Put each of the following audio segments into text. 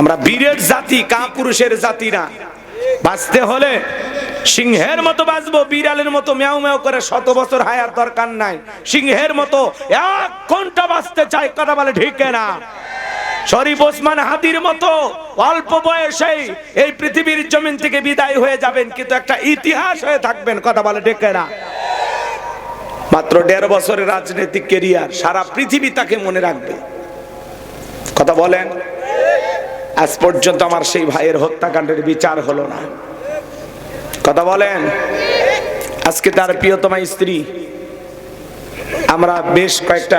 আমরা বীরের জাতি কাপুরুষের জাতি না। বাঁচতে হলে সিংহের মতো বাঁচবো বিড়ালের মতো ম্যাও ম্যাও করে শত বছর হায়ার দরকার নাই। সিংহের মতো এক ঘণ্টা বাঁচতে চাই, কথা বলে ঠিক না শরীফ ওসমান হাতির মতো অল্প বয়সেই এই পৃথিবীর জমিন থেকে বিদায় হয়ে যাবেন, কিন্তু একটা ইতিহাস হয়ে থাকবেন, কথা বলে ঠিক না মাত্র দেড় বছরের রাজনৈতিক কেরিয়ার সারা পৃথিবী তাকে মনে রাখবে। কথা বলেন। আজ পর্যন্ত আমার সেই ভাইয়ের হত্যাকাণ্ডের বিচার হলো না। কথা বলেন? আজকে তার প্রিয়তমা স্ত্রী, আমরা বেশ কয়েকটা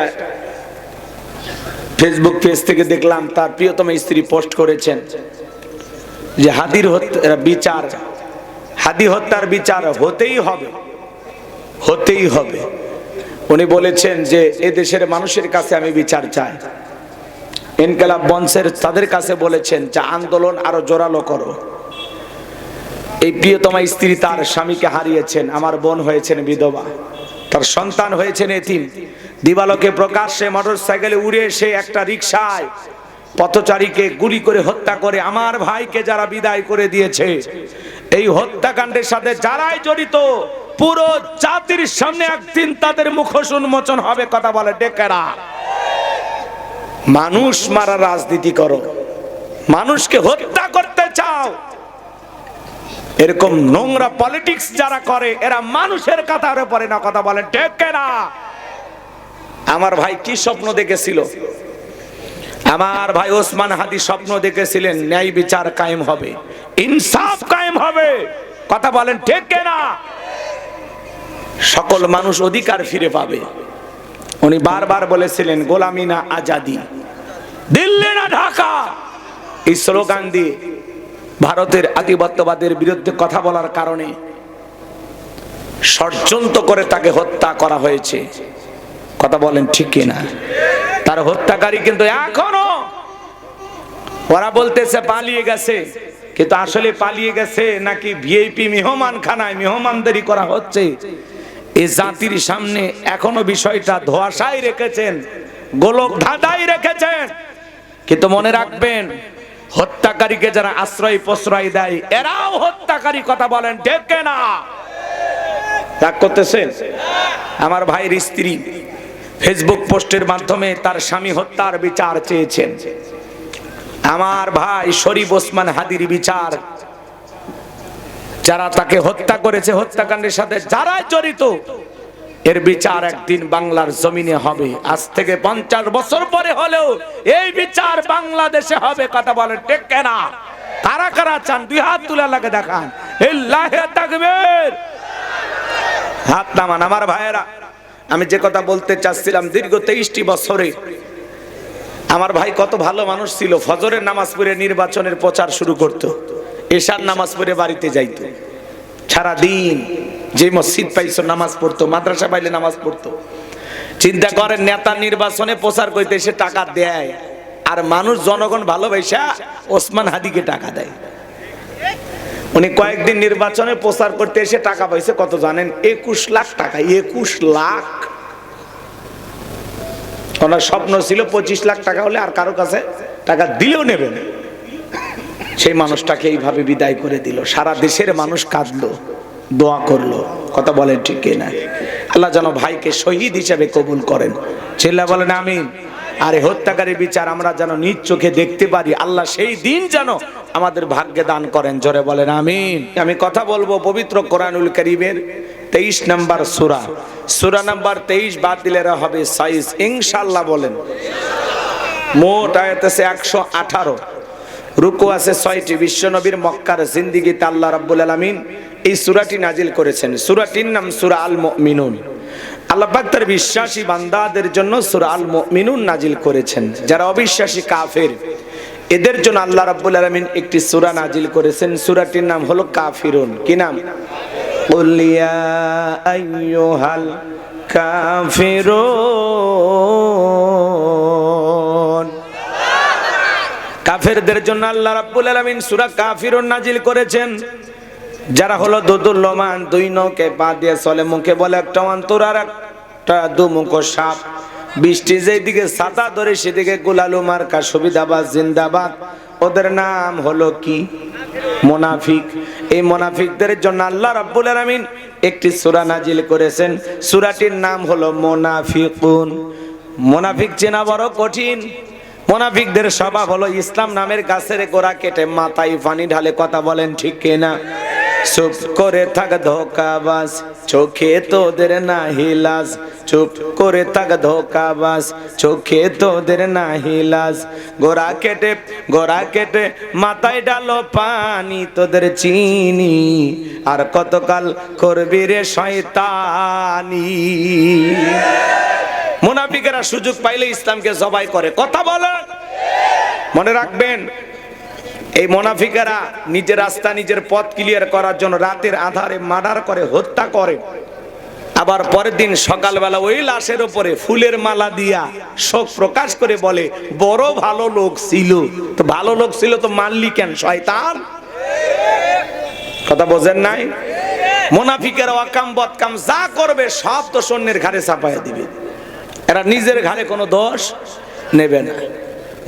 ফেসবুক পেজ থেকে দেখলাম, তার প্রিয়তমা স্ত্রী পোস্ট করেছেন যে হাদির বিচার, হাদি হত্যার বিচার হতেই হবে হতেই হবে। উনি বলেছেন যে এ দেশের মানুষের কাছে আমি বিচার চাই। ইনকালাব বংশের তাদের কাছে বলেছেন, যে আন্দোলন আরও জোরালো করো। এই প্রিয়তমা স্ত্রী তার স্বামীকে হারিয়েছেন, আমার বোন হয়েছেন বিধবা। তার সন্তান হয়েছেন এতিম। দিবালোকে প্রকাশ্যে মোটর সাইকেলে উড়ে এসে একটা রিক্সায় পথচারীকে গুলি করে হত্যা করে আমার ভাইকে যারা বিদায় করে দিয়েছে। এই হত্যাকাণ্ডের সাথে যারাই জড়িত, পুরো জাতির সামনে একদিন তাদের মুখোশ উন্মোচন হবে, কথা বলে ডেকেরা। মানুষ মারা রাজনীতি করো। মানুষকে হত্যা করতে চাও। এরকম নোংরা পলিটিক্স যারা করে, এরা মানুষের কাতারে পড়ে না কথা বলে। ডেকে না? আমার ভাই কি স্বপ্ন দেখেছিল? আমার ভাই ওসমান হাদি স্বপ্ন দেখেছিলেন, ন্যায় বিচার কায়েম হবে। ইনসাফ কায়েম হবে। কথা বলেন, ঠিক না? সকল মানুষ অধিকার ফিরে পাবে। উনি বারবার বলেছিলেন গোলামি না আজাদি। দিল্লি না ঢাকা? এই স্লোগান দিয়ে ভারতের আধিপত্যবাদের বিরুদ্ধে কথা বলার কারণে ষড়যন্ত্র করে তাকে হত্যা করা হয়েছে। কথা বলেন ঠিক কিনা? তার হত্যাকারী কিন্তু এখনও ওরা বলতেছে, পালিয়ে গেছে। কিন্তু আসলে পালিয়ে গেছে নাকি ভিআইপি মেহমান খানায় মেহমানদারি করা হচ্ছে। এই জাতির সামনে এখনও বিষয়টা ধোয়াশাই রেখেছেন, গোলক ধাঁধাই রেখেছেন। কিন্তু মনে রাখবেন, হত্যাকারীকে যারা আশ্রয় প্রশ্রয় দেয়, এরাও হত্যাকারী কথা বলেন ডেকে না রাগ করতেছেন? আমার ভাইয়ের স্ত্রী ফেসবুক পোস্টের মাধ্যমে তার স্বামী হত্যার বিচার চেয়েছেন। আমার ভাই শরীফ ওসমান হাদির বিচার যারা তাকে হত্যা করেছে, হত্যাকাণ্ডের সাথে যারা জড়িত, এর বিচার একদিন বাংলার জমিনে হবে। আজ থেকে পঞ্চাশ বছর পরে হলেও এই বিচার বাংলাদেশে হবে, কথা বলে টেকে না কারা কারা চান? দুই হাত তুলে লাগে দেখান। হাত নামান, আমার ভাইয়েরা, আমি যে কথা বলতে চাচ্ছিলাম দীর্ঘ তেইশটি বছরে, আমার ভাই কত ভালো মানুষ ছিল, ফজরের নামাজ পড়ে নির্বাচনের প্রচার শুরু করত। এশার নামাজ পড়ে বাড়িতে যাইতো। সারা দিন যে মসজিদ পাইছো, নামাজ পড়তো, মাদ্রাসা পাইলে নামাজ পড়তো। চিন্তা করেন, নেতা নির্বাচনে প্রচার করতে এসে টাকা দেয়। আর মানুষ, জনগণ ভালোবাসা ওসমান হাদিকে টাকা দেয়। উনি কয়েকদিন নির্বাচনে প্রচার করতে এসে টাকা পাইছে, কত জানেন? একুশ লাখ টাকা, একুশ লাখ। ওনার স্বপ্ন ছিল পঁচিশ লাখ টাকা হলে আর কারও কাছে টাকা দিলেও নেবেন। সেই মানুষটাকে এইভাবে বিদায় করে দিল। সারা দেশের মানুষ কাঁদলো, দোয়া করল। কথা বলেন ঠিক না আল্লাহ যেন ভাইকে শহীদ হিসেবে কবুল করেন। ছেলে বলেন, আমিন। আরে হত্যাকারী বিচার আমরা যেন নিজ চোখে দেখতে পারি, আল্লাহ সেই দিন যেন আমাদের ভাগ্যে দান করেন। জোরে বলেন আমি আমি কথা বলব পবিত্র কোরআনুল করিমের তেইশ নাম্বার সুরা। সুরা নাম্বার তেইশ বাতিলের হবে সাইজ। ইনশাল্লাহ বলেন, মোট আয়াত আছে একশো আঠারো। রুকু আছে ছয়টি বিশ্বনবীর মক্কার জিন্দিগিতে আল্লাহ রাব্বুল আলামিন এই সূরাটি নাজিল করেছেন সূরাটির নাম সূরা আল মুমিনুন আল্লাহ পাক তার বিশ্বাসী বান্দাদের জন্য সূরা আল মুমিনুন নাজিল করেছেন যারা অবিশ্বাসী কাফের এদের জন্য আল্লাহ রাব্বুল আলামিন একটি সূরা নাজিল করেছেন সূরাটির নাম হলো কাফিরুন কি নাম قل يا أيها الكافرون কাফেরদের জন্য আল্লাহ রাব্বুল আলামিন সূরা কাফিরুন নাজিল করেছেন। যারা হলো দুদুল্লমান দুই নৌকে পা দিয়ে চলে, মুখে বলে একটা অন্তর আর একটা দুমুখ সাপ। বৃষ্টি যেদিকে ছাতা ধরে সেদিকে গোলালু মার্কা, সুবিধাবাদ, জিন্দাবাদ। ওদের নাম হলো কি? মোনাফিক। এই মোনাফিকদের জন্য আল্লাহ রাব্বুল আলামিন একটি সূরা নাজিল করেছেন। সূরাটির নাম হলো মোনাফিকুন। মোনাফিক চেনা বড় কঠিন। মোনাফিকদের স্বভাব হলো ইসলাম নামের গাছের গোড়া কেটে মাথায় পানি ঢালে কথা বলেন, ঠিক কিনা? চুপ করে থাক ধোকাবাজ, চোখে তোদের না হিলাস চুপ করে থাক ধোকাবাস চোখে তোদের না হিলাস গোড়া কেটে গোড়া কেটে মাথায় ডালো পানি, তোদের চিনি। আর কতকাল করবি রে শয়তানি? মুনাফিকেরা সুযোগ পাইলে ইসলামকে জবাই করে। কথা বলেন। মনে রাখবেন, এই মোনাফিকেরা নিজের রাস্তা, নিজের পথ ক্লিয়ার করার জন্য রাতের আধারে মার্ডার করে, হত্যা করে। আবার পরের দিন সকালবেলা ওই লাশের উপরে ফুলের মালা দিয়া শোক প্রকাশ করে বলে, বড় ভালো লোক ছিল। তো ভালো লোক ছিল তো মানলি কেন, শয়তান? কথা বোঝেন নাই? মোনাফিকের অকাম বদকাম যা করবে, সব তো সন্ন্যের ঘাড়ে চাপাইয়া দিবে। এরা নিজের ঘাড়ে কোনো দোষ নেবে না।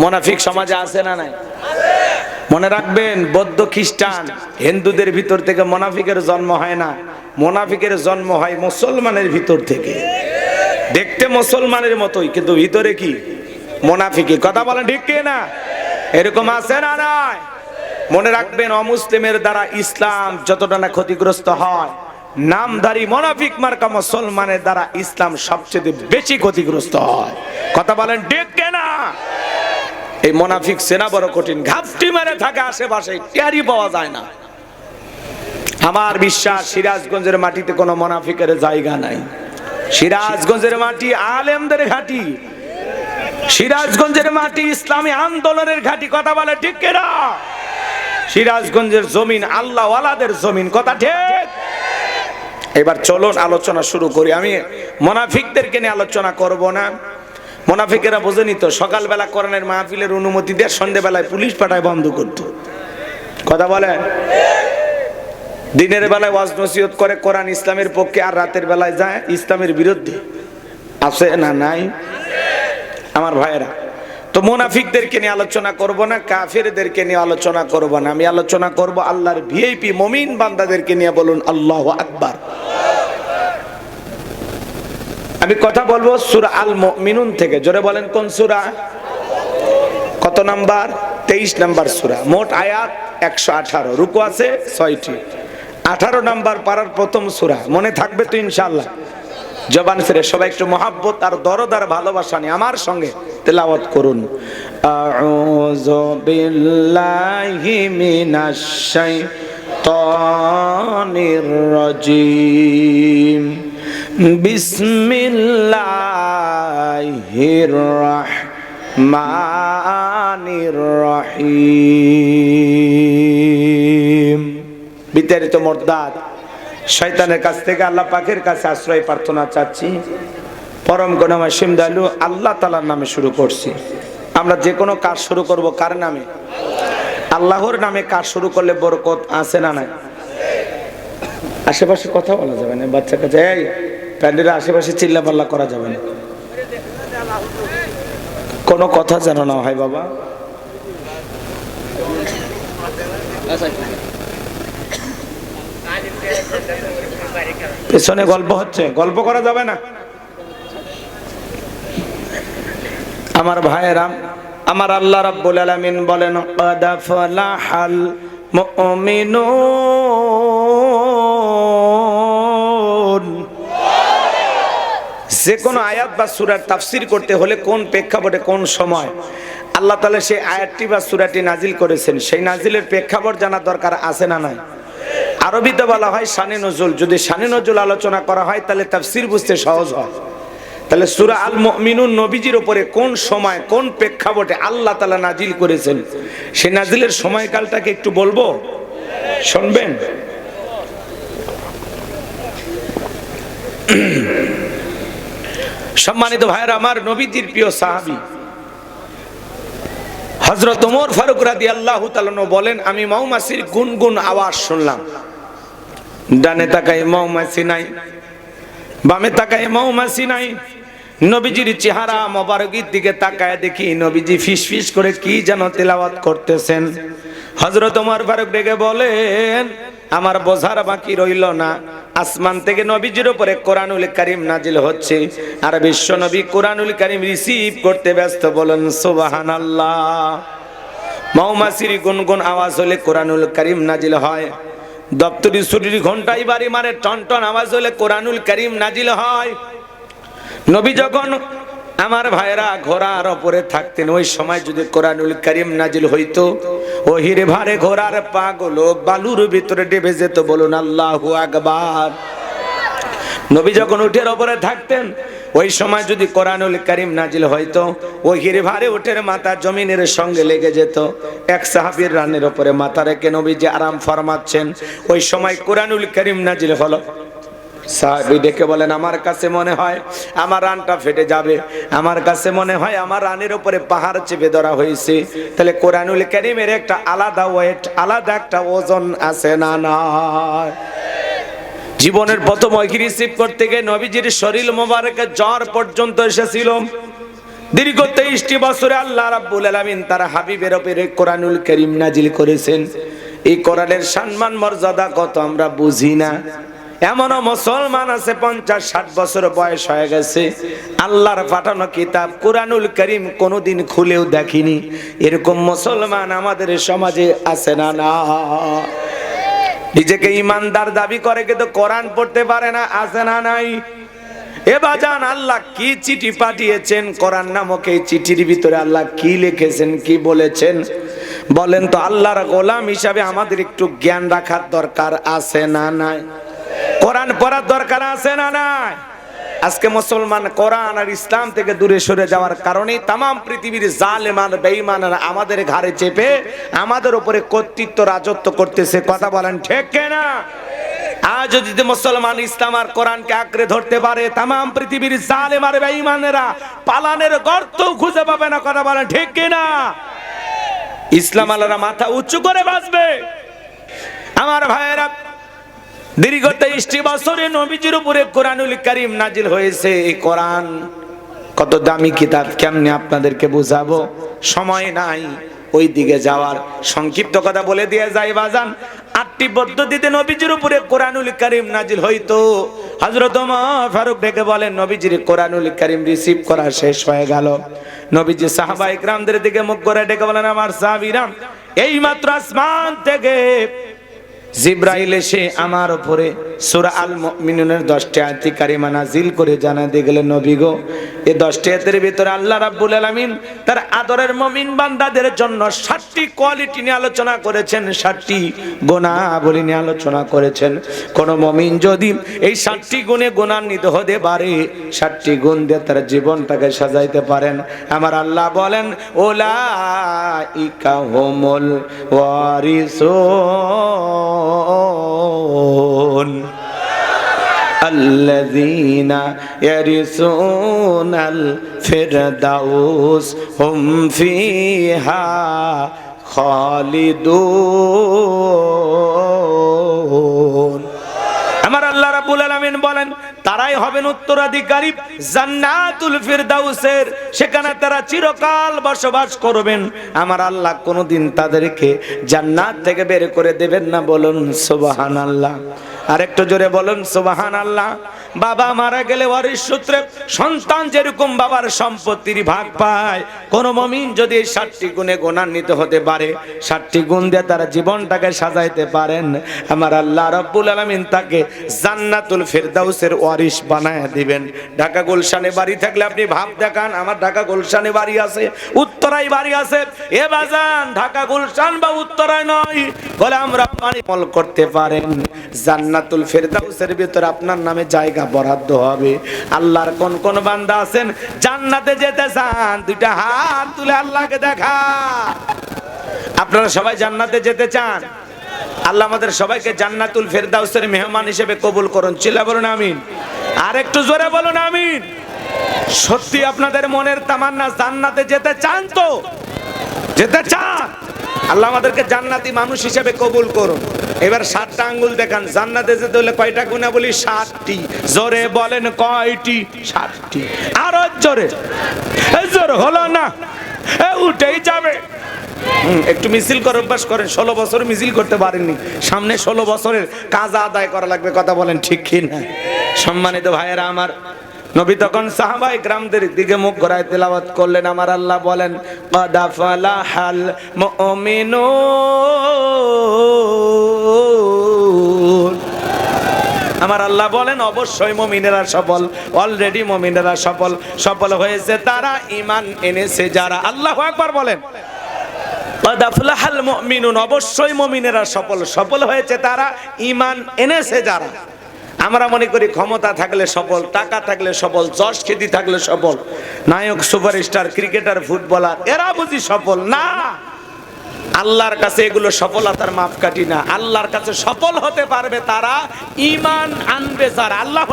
মোনাফিক সমাজে আছে না নাই? মনে রাখবেন, বৌদ্ধ খ্রিস্টান হিন্দুদের ভিতর থেকে মোনাফিকের জন্ম হয় না। মোনাফিকের জন্ম হয় মুসলমানের ভিতর থেকে। দেখতে মুসলমানের মতোই, কিন্তু ভিতরে কি? মোনাফিকি কথা বলেন ঠিক কি না? এরকম আছে না নাই? মনে রাখবেন, অমুসলিমের দ্বারা ইসলাম যতটা না ক্ষতিগ্রস্ত হয় নামধারী মোনাফিক মার্কা মুসলমানের দ্বারা ইসলাম সবচেয়ে বেশি ক্ষতিগ্রস্ত হয়। কথা বলেন ঠিক না এই মোনাফিক সেনা বড় কঠিন। ঘাপটি মেরে থাকে আশেপাশে টেরি পাওয়া যায় না। আমার বিশ্বাস, সিরাজগঞ্জের মাটিতে কোনো মোনাফিকের জায়গা নাই। সিরাজগঞ্জের মাটি আলেমদের ঘাটি। সিরাজগঞ্জের মাটি ইসলামী আন্দোলনের ঘাটি, কথা বলে ঠিক কেনা? সিরাজগঞ্জের জমিন আল্লাহওয়ালাদের জমিন, কথা ঠিক? এবার চলুন আলোচনা শুরু করি। আমি মোনাফিকদেরকে নিয়ে আলোচনা করব না। মোনাফিকেরা বোঝেনি তো, সকালবেলা কোরআনের মাহফিলের অনুমতি দিয়ে সন্ধ্যেবেলায় পুলিশ পাঠায় বন্ধ করত। কথা বলে? দিনের বেলায় ওয়াজ নসিহত করে কোরআন ইসলামের পক্ষে আর রাতের বেলায় যায় ইসলামের বিরুদ্ধে। আছে না নাই? আমার ভাইয়েরা, তো মোনাফিকদেরকে নিয়ে আলোচনা করব না, কাফেরদেরকে নিয়ে আলোচনা করব না। আমি আলোচনা করব আল্লাহর ভিআইপি মমিন বান্দাদেরকে নিয়ে বলুন আল্লাহ আকবার। আমি কথা বলব সুরা আল মিনুন থেকে। জোরে বলেন, কোন সুরা? কত নাম্বার? তেইশ নাম্বার সুরা। মোট আয়াত একশো আঠারো। রুকু আছে? ছয়টি। আঠারো নাম্বার পাড়ার প্রথম সুরা। মনে থাকবে তো ইনশাল্লাহ জবান ফিরে, সবাই একটু মহাব্বত আর দরদার ভালোবাসা নিয়ে আমার সঙ্গে তেলাওয়াত করুন। আউযু বিল্লাহি মিনাশ শাইতানির রাজিম। বিসমিল্লাহির রাহমানির রহিম। বিতাড়িত মর্দাত শয়তানের কাছ থেকে আল্লাহ পাকের কাছে আশ্রয় প্রার্থনা চাচ্ছি। পরম গণময় সিমদালু, আল্লাহ তালার নামে শুরু করছি। আমরা যে কোনো কাজ শুরু করব কার নামে? আল্লাহর নামে কাজ শুরু করলে বরকত আছে না নাই? আশেপাশে কথা বলা যাবে না বাচ্চা কাছে এই প্যান্ডেলের আশেপাশে চিল্লাপাল্লা করা যাবে না। কোনো কথা যেন না হয় বাবা। পেছনে গল্প হচ্ছে, গল্প করা যাবে না। আমার ভাইয়েরাম আমার আল্লাহ রাব্বুল আলামিন বলেন কাদ ফালাহাল মুমিনুন। যে কোনো আয়াত বা সুরার তাফসীর করতে হলে কোন প্রেক্ষাপটে কোন সময়? আল্লাহ তাআলা সেই আয়াতটি বা সুরাটি নাজিল করেছেন। সেই নাজিলের প্রেক্ষাপট জানা দরকার আছে না নাই? আরবিতে বলা হয় শানে নজুল। যদি শানে নজুল আলোচনা করা হয়, তাহলে তাফসীর বুঝতে সহজ হয়। তাহলে সুরা আল মুমিনুন নবীজির ওপরে কোন সময়, কোন প্রেক্ষাপটে আল্লাহ তালা নাজিল করেছেন? সেই নাজিলের সময়কালটাকে একটু বলব? শুনবেন? সম্মানিত ভাইয়েরা, আমার নবীজির প্রিয় সাহাবী হজরত ওমর ফারুক রাদি আল্লাহ বলেন, আমি মৌমাছির গুনগুন আওয়াজ শুনলাম। ডানে তাকায় মৌমাছি নাই, বামে তাকায় মৌমাছি নাই। নবীজির চেহারা মোবারকির দিকে তাকায় দেখি নবীজি ফিস ফিস করে কি যেন তেলাওয়াত করতেছেন। হজরত ওমর ফারুক ডেকে বলেন আমার বোঝার বাকি রইল না। আসমান থেকে নবীজির উপরে কোরআনুল কারিম নাজিল হচ্ছে। আর বিশ্ব নবী কোরআনুল কারিম রিসিভ করতে ব্যস্ত বলেন সুবাহান আল্লাহ মৌমাছির গুনগুন আওয়াজ হলে কোরআনুল কারিম নাজিল হয়। দপ্তরি ছুটির ঘন্টাই বাড়ি মারে টন টন আওয়াজ হলে কোরআনুল কারিম নাজিল হয়। নবী যখন আমার ভাইরা ঘোড়ার ওপরে থাকতেন, ওই সময় যদি কোরআনুল করিম নাজিল হইতো ও হিরে ভারে ঘোড়ার পাগলো বালুর ভিতরে ডেবে যেত বলুন আল্লাহু আকবার। নবী যখন উঠের ওপরে থাকতেন, ওই সময় যদি কোরআনুল করিম নাজিল হইতো ওই ভারে উঠের মাথা জমিনের সঙ্গে লেগে যেত। এক সাহাবীর রানের ওপরে মাথা রেখে নবী যে আরাম ফরমাচ্ছেন। ওই সময় কোরআনুল করিম নাজিল হলো। সাহাবি ডেকে বলেন, আমার কাছে মনে হয় আমার রানটা ফেটে যাবে। আমার কাছে মনে হয় আমার রানের উপরে পাহাড় চেপে ধরা হয়েছে। তাহলে কোরআনুল কারিমের একটা আলাদা ওয়েট, আলাদা একটা ওজন আছে না না জীবনের প্রথম ঐকি রিসিভ করতে গিয়ে নবীজির শরীর মোবারকে জ্বর পর্যন্ত এসেছিল। দীর্ঘ তেইশটি বছরে আল্লাহ রাব্বুল আলামিন তারা হাবিবের ওপরে কোরআনুল করিম নাজিল করেছেন। এই কোরআনের সম্মান, মর্যাদা কত আমরা বুঝি না। এমনও মুসলমান আছে পঞ্চাশ ষাট বছর বয়স হয়ে গেছে। আল্লাহর পাঠানো কিতাব কোরআনুল করিম কোনোদিন খুলেও দেখিনি। এরকম মুসলমান আমাদের সমাজে আছে না না? নিজেকে ইমানদার দাবি করে কিন্তু কোরআন পড়তে পারে না, আছে না নাই? এ বাজান, আল্লাহ কি চিঠি পাঠিয়েছেন? কোরআন নামক এই চিঠির ভিতরে আল্লাহ কি লিখেছেন, কি বলেছেন? বলেন তো, আল্লাহর গোলাম হিসাবে আমাদের একটু জ্ঞান রাখার দরকার আছে না নাই? কোরআন পড়ার দরকার আছে না নাই? আজকে মুসলমান কোরআন আর ইসলাম থেকে দূরে সরে যাওয়ার কারণে তাম পৃথিবীর জালেমান বেঈমানরা আমাদের ঘাড়ে চেপে আমাদের উপরে কর্তৃত্ব, রাজত্ব করতেছে। কথা বলেন ঠিক না আজ যদি মুসলমান ইসলাম আর কোরআনকে আঁকড়ে ধরতে পারে তাম পৃথিবীর জালেম আর বেঈমানেরা পালানের গর্ত খুঁজে পাবে না। কথা বলেন ঠিক না ইসলাম আল্লাহরা মাথা উঁচু করে বাঁচবে। আমার ভাইয়েরা দীর্ঘ তেইশটি বছরে নবীজির উপরে কোরআনুল করিম নাজিল হয়েছে এই কোরআন। কত দামি কিতাব, কেমনে আপনাদেরকে বুঝাবো? সময় নাই ওই দিকে যাওয়ার। সংক্ষিপ্ত কথা বলে দিয়ে যাই বাজান। আটটি পদ্ধতিতে নবীজির উপরে কোরআনুল করিম নাজিল হইতো। ওমর ফারুক ডেকে বলেন, নবীজির কোরআনুল করিম রিসিভ করা শেষ হয়ে গেল। নবীজি সাহাবা ইকরামদের দিকে মুখ করে ডেকে বলেন, আমার সাহাবীরা এই মাত্র আসমান থেকে জিব্রাইল এসে আমার উপরে সূরা আল মুমিনুনের 10টি আয়াতি কারিমা নাজিল করে জানা দিয়ে গেলেন, নবী গো এই 10টি আয়াতের ভিতরে আল্লাহ রাব্বুল আলামিন তার আদরের মুমিন বান্দাদের জন্য 60টি কোয়ালিটি নিয়ে আলোচনা করেছেন 60টি গুণাবলী নিয়ে আলোচনা করেছেন। কোন মুমিন যদি এই 60টি গুণে গুণান্বিত হতে পারে 60টি গুণ দিয়ে তার জীবনটাকে সাজাইতে পারেন। আমার আল্লাহ বলেন ওলাইকা হুমুল ওয়ারিসুন। الذين يرثون الفردوس هم فيها خالدون আমার আল্লাহ রাব্বুল আলামিন বলেন তারাই হবেন উত্তরাধিকারী? জান্নাতুল ফিরদাউসের। সেখানে তারা চিরকাল বসবাস করবেন। আমার আল্লাহ কোনোদিন তাদেরকে জান্নাত থেকে বের করে দেবেন না। বলুন, সুবহানাল্লাহ। আরেকটু জোরে বলুন সুবাহান আল্লাহ বাবা মারা গেলে ওয়ারিশ সূত্রে সন্তান যেরকম বাবার সম্পত্তির ভাগ পায়, কোন মমিন যদি এই ষাটটি গুণে গুণান্বিত হতে পারে ষাটটি গুণ দিয়ে তারা জীবনটাকে সাজাইতে পারেন। আমার আল্লাহ রব্বুল আলমিন তাকে জান্নাতুল ফেরদাউসের ওয়ারিশ বানায় দিবেন। ঢাকা গুলশানে বাড়ি থাকলে আপনি ভাব দেখান, আমার ঢাকা গুলশানে বাড়ি আছে, উত্তরায় বাড়ি আছে। এ বাজান, ঢাকা গুলশান বা উত্তরায় নয়, বলে আমরা পানি মল করতে পারেন। জান্নাতুল ফেরদাউসের ভিতরে আপনার নামে জায়গা বরাদ্দ হবে। আল্লাহর কোন কোন বান্দা আছেন, জান্নাতে যেতে চান, দুইটা হাত তুলে আল্লাহকে দেখা। আপনারা সবাই জান্নাতে যেতে চান? আল্লাহ আমাদের সবাইকে জান্নাতুল ফেরদাউসের মেহমান হিসেবে কবুল করুন। চিল্লা বলুন আমিন। আর একটু জোরে বলুন আমিন। সত্যি আপনাদের মনের তামান্না, জান্নাতে যেতে চান তো? যেতে চান? আল্লাহ আমাদেরকে জান্নাতি মানুষ হিসেবে কবুল করুন। এবার সাতটা আঙ্গুল দেখান, জান্নাতে যেতে হলে কয়টা গুণা বলি সাতটি। জোরে বলেন কয়টি? সাতটি। আরও জোরে। জোরে হলো না। উঠেই যাবে। একটু মিছিল করে, অভ্যাস করেন। ষোলো বছর মিছিল করতে পারেননি। সামনে ষোলো বছরের কাজ আদায় করা লাগবে, কথা বলেন ঠিক কি না? সম্মানিত ভাইয়েরা আমার, নবী তখন সাহাবাই গ্রামদের দিকে মুখ ঘোরায় তেলাওয়াত করলেন। আমার আল্লাহ বলেন, কাদা ফালাহাল মুমিনুন। আমার আল্লাহ বলেন, অবশ্যই মমিনেরা সফল। অলরেডি মমিনেরা সফল। সফল হয়েছে তারা ইমান এনেছে যারা। আল্লাহ একবার বলেন। অবশ্যই মমিনেরা সফল। সফল হয়েছে তারা ইমান এনেছে যারা। আমরা মনে করি ক্ষমতা থাকলে সফল, টাকা থাকলে সফল, যশ খেতি থাকলে সফল। নায়ক সুপারস্টার, ক্রিকেটার, ফুটবলার, এরা বুঝি সফল না। আল্লাহর কাছে এগুলো সফলতার মাপকাঠি না। আল্লাহর কাছে সফল হতে পারবে তারা ইমান আনবে যারা। আল্লাহ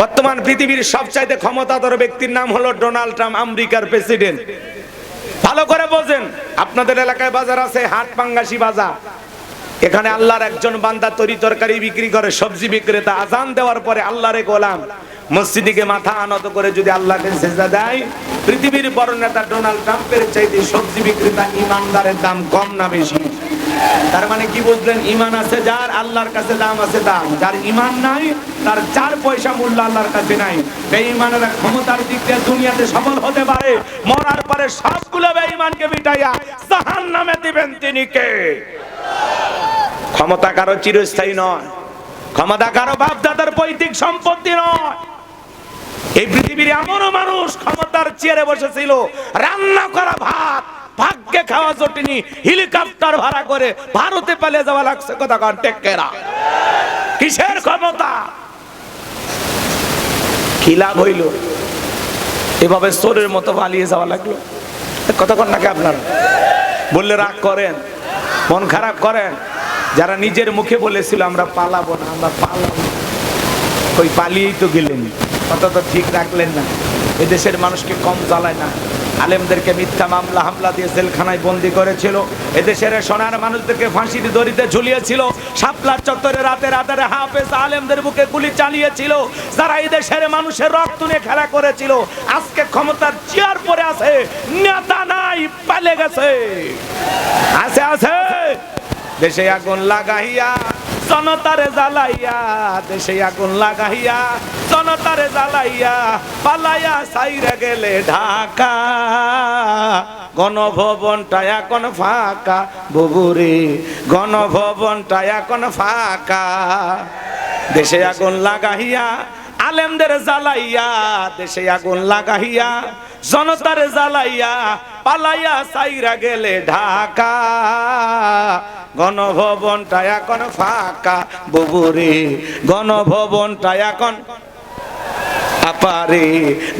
বর্তমান পৃথিবীর সবচাইতে ক্ষমতাধর ব্যক্তির নাম হলো ডোনাল্ড ট্রাম্প, আমেরিকার প্রেসিডেন্ট। ভালো করে বোঝেন, আপনাদের এলাকায় বাজার আছে, হাট পাঙ্গাসি বাজার। এখানে আল্লাহর একজন বান্দা তরি তরকারি বিক্রি করে, সবজি বিক্রেতা। আজান দেওয়ার পরে আল্লাহরে গোলাম। মসজিদিকে মাথা আনত করে যদি আল্লাহকে সেজদা দেয়, পৃথিবীর বড় নেতা ডোনাল্ড ট্রাম্পের চাইতে সবজি বিক্রেতা ইমানদারের দাম কম না বেশি। তার মানে কি বুঝলেন? ইমান আছে যার আল্লাহর কাছে দাম আছে দাম। যার ইমান নাই, তার চার পয়সা মূল্য আল্লাহর কাছে নাই। বেঈমানেরা ক্ষমতার দিক দিয়ে দুনিয়াতে সফল হতে পারে, মরার পরে সবগুলো বেঈমানকে মিটাইয়া জাহান্নামে দিবেন তিনি কে? ক্ষমতা কারও চিরস্থায়ী নয়। ক্ষমতা কারও বাপ দাদার পৈতৃক সম্পত্তি নয়। এই পৃথিবীর এমনও মানুষ ক্ষমতার চেয়ারে বসেছিল, রান্না করা ভাত, ভাগ্যে খাওয়া জটিনি, হেলিকপ্টার ভাড়া করে ভারতে পালিয়ে যাওয়া লাগছে কথা কন টেকেরা কিসের ক্ষমতা? কি লাভ হইল? এভাবে চোরের মতো পালিয়ে যাওয়া লাগল। কথা কন নাকি আপনার? বললে রাগ করেন, মন খারাপ করেন। যারা নিজের মুখে বলেছিল, আমরা পালাবো না, আমরা পালাবো ওই পালিয়েই তো গেলেন। কথা তো ঠিক রাখলেন না। এদেশের মানুষকে কম জ্বালায় না। আলেমদেরকে মিথ্যা মামলা, হামলা দিয়ে জেলখানায় বন্দি করেছিল। এদেশের সোনার মানুষদেরকে ফাঁসির দড়িতে ঝুলিয়েছিল। শাপলার চত্বরে রাতে রাতে হাফেজ আলেমদের বুকে গুলি চালিয়েছিল। যারা এই দেশের মানুষের রক্ত নিয়ে খেলা করেছিল, আজকে ক্ষমতার চেয়ার পরে আছে, নেতা নাই পালে গেছে। আছে আছে। দেশে আগুন লাগাইয়া, জনতারে জ্বালাইয়া, দেশে আগুন লাগাইয়া, জনতারে জ্বালাইয়া, পালাইয়া সাইরে গেলে ঢাকা। গণভবনটা এখন ফাঁকা বগুরে গণভবনটা এখন ফাঁকা। দেশে আগুন লাগাইয়া আলেমদের জ্বালাইয়া, দেশে আগুন লাগাইয়া, জনতার জ্বালাইয়া পালাইয়া সাইরা গেলে ঢাকা। গণভবনটা এখন ফাঁকা, বুবুরে। গণভবনটা এখন আপারে।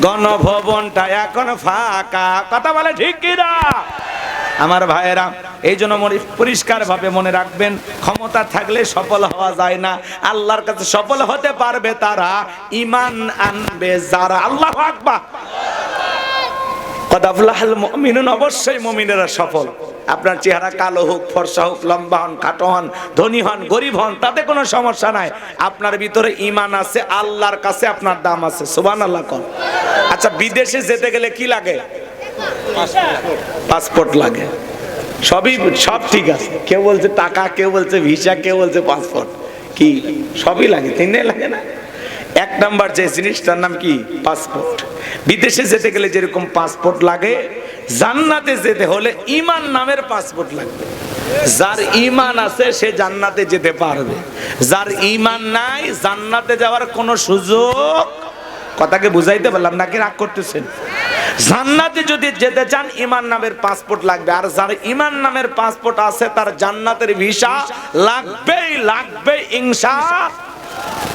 গণভবনটা এখন ফাঁকা। কথা বলে ঠিক কিনা? আমার ভাইয়েরা, এই জন্য পরিষ্কার ভাবে মনে রাখবেন, ক্ষমতা থাকলে সফল হওয়া যায় না। আল্লাহর কাছে সফল হতে পারবে তারা ইমান আনবে যারা। আল্লাহ আকবার। কদাফলাহাল মুমিনুন, অবশ্যই মুমিনেরা সফল। আপনার চেহারা কালো হোক, ফর্সা হোক, লম্বা হন, খাটো হন, ধনী হন, গরিব হন, তাতে কোনো সমস্যা নাই। আপনার ভিতরে ইমান আছে, আল্লাহর কাছে আপনার দাম আছে। সুবান আল্লাহ কন। আচ্ছা বিদেশে যেতে গেলে কি লাগে? পাসপোর্ট লাগে। সবই, সব ঠিক আছে। কেউ বলছে টাকা, কেউ বলছে ভিসা, কেউ বলছে পাসপোর্ট। কি? সবই লাগে তিনটে লাগে না? এক নাম্বার যে জিনিসটার নাম কি? পাসপোর্ট। বিদেশে যেতে গেলে যেরকম পাসপোর্ট লাগে, জান্নাতে যেতে হলে ইমান নামের পাসপোর্ট লাগবে। যার ইমান আছে, সে জান্নাতে যেতে পারবে। যার ইমান নাই, জান্নাতে যাওয়ার কোনো সুযোগ কথাকে বুঝাইতে পারলাম নাকি রাগ করতেছেন? জান্নাতে যদি যেতে চান, ইমান নামের পাসপোর্ট লাগবে। আর যার ইমান নামের পাসপোর্ট আছে, তার জান্নাতের ভিসা লাগবেই লাগবে ইনশা।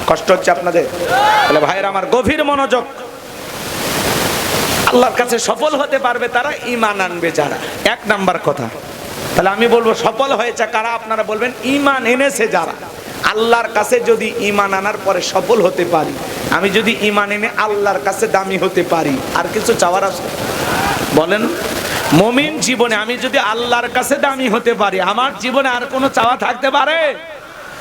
কষ্ট হচ্ছে আপনাদের? তাহলে ভাইয়ের আমার গভীর মনোযোগ। আল্লাহর কাছে সফল হতে পারবে তারা, ইমান আনবে যারা। এক নাম্বার কথা। তাহলে আমি বলব, সফল হয়েছে কারা? আপনারা বলবেন, ইমান এনেছে যারা। আল্লাহর কাছে যদি ইমান আনার পরে সফল হতে পারি, আমি যদি ইমান এনে আল্লাহর কাছে দামি হতে পারি, আর কিছু চাওয়ার আছে? বলেন, মমিন জীবনে আমি যদি আল্লাহর কাছে দামি হতে পারি, আমার জীবনে আর কোনো চাওয়া থাকতে পারে?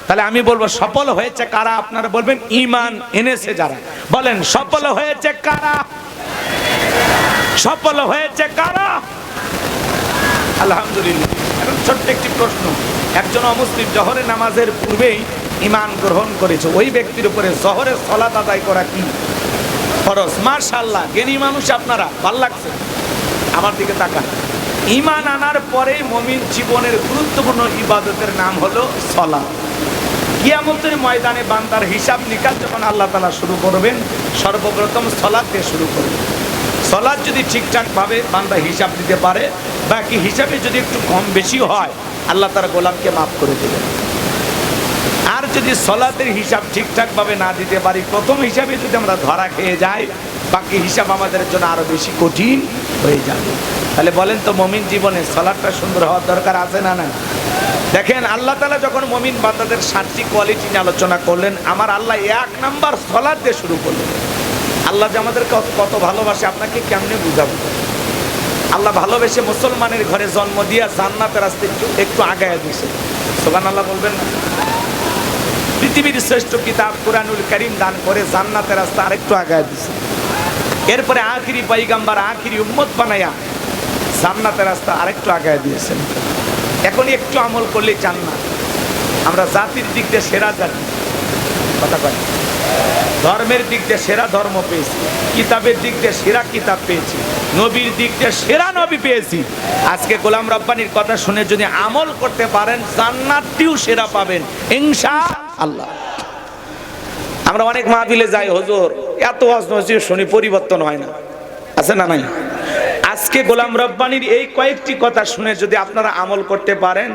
তাহলে আমি বলব, সফল হয়েছে কারা? আপনারা বলবেন ইমান এনেছে যারা। বলেন, সফল হয়েছে কারা? সফল হয়েছে কারা? আলহামদুলিল্লাহ। এখন ছোট্ট একটি প্রশ্ন। একজন অমুসলিম জহরের নামাজের পূর্বেই ইমান গ্রহণ করেছে। ওই ব্যক্তির উপরে জহরের সলাত আদায় করা কি? ফরজ। মার্শাল্লাহ জ্ঞানী মানুষ আপনারা, ভালো লাগছে? আমার দিকে তাকান। ইমান আনার পরে মমিন জীবনের গুরুত্বপূর্ণ ইবাদতের নাম হলো সলা কিয়ামতের ময়দানে বান্দার হিসাব নিকাশ যখন আল্লাহ তালা শুরু করবেন, সর্বপ্রথম সলাদ শুরু করবেন। সলাদ যদি ঠিকঠাকভাবে বান্দা হিসাব দিতে পারে বাকি হিসাবে যদি একটু কম বেশি হয়, আল্লাহ তার গোলামকে মাফ করে দেবেন। আর যদি সলাতের হিসাব ঠিকঠাকভাবে না দিতে পারি, প্রথম হিসাবে যদি আমরা ধরা খেয়ে যাই, বাকি হিসাব আমাদের জন্য আরও বেশি কঠিন হয়ে যাবে। তাহলে বলেন তো, মমিন জীবনে সলাদটা সুন্দর হওয়ার দরকার আছে না না দেখেন, আল্লাহ তালা যখন মমিন বান্দাদের সাতটি কোয়ালিটি নিয়ে আলোচনা করলেন, আমার আল্লাহ এক নাম্বার সলাদ দিয়ে শুরু করলেন। আল্লাহ যে আমাদেরকে কত ভালোবাসে, আপনাকে কেমনে বুঝাবো? আল্লাহ ভালোবেসে মুসলমানের ঘরে জন্ম দিয়া জান্নাতের রাস্তা একটু একটু আগায় দিছে সোগান আল্লাহ বলবেন না? পৃথিবীর শ্রেষ্ঠ কিতাব কোরআনুল করিম দান করে জান্নাতের রাস্তা আরেকটু আগায় দিছে এরপরে আখিরি পাইগাম্বার আখিরি উম্মত বানায়া জান্নাতের রাস্তা আরেকটু আগায় দিয়েছেন এখনই একটু আমল করলে জান্নাত আমরা জাতির দিক দিয়ে সেরা জাতি। কথা কয় ধর্মের দিক দিয়ে সেরা ধর্ম পেয়েছি। কিতাবের দিক দিয়ে সেরা কিতাব পেয়েছি। নবীর দিক দিয়ে সেরা নবী পেয়েছি। আজকে গোলাম রব্বানির কথা শুনে যদি আমল করতে পারেন, জান্নাতটিও সেরা পাবেন। ইনশা আল্লাহ। আমরা অনেক মাহফিলে যাই, হুজুর, এত নসিহত শুনি পরিবর্তন হয় না। আছে না নাই? আজকে গোলাম রব্বানির এই কয়েকটি কথা শুনে যদি আপনারা আমল করতে পারেন,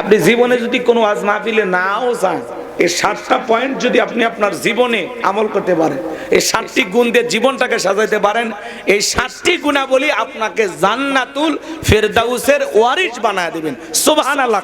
আপনি জীবনে যদি কোনো ওয়াজ মাহফিলে নাও যান এই সাতটা পয়েন্ট যদি আপনি আপনার জীবনে আমল করতে পারেন, এই সাতটি গুণ দিয়ে জীবনটাকে সাজাইতে পারেন, এই সাতটি গুণাবলী আপনাকে জান্নাতুল ফেরদাউসের ওয়ারিস বানায় দিবেন। সুবহানাল্লাহ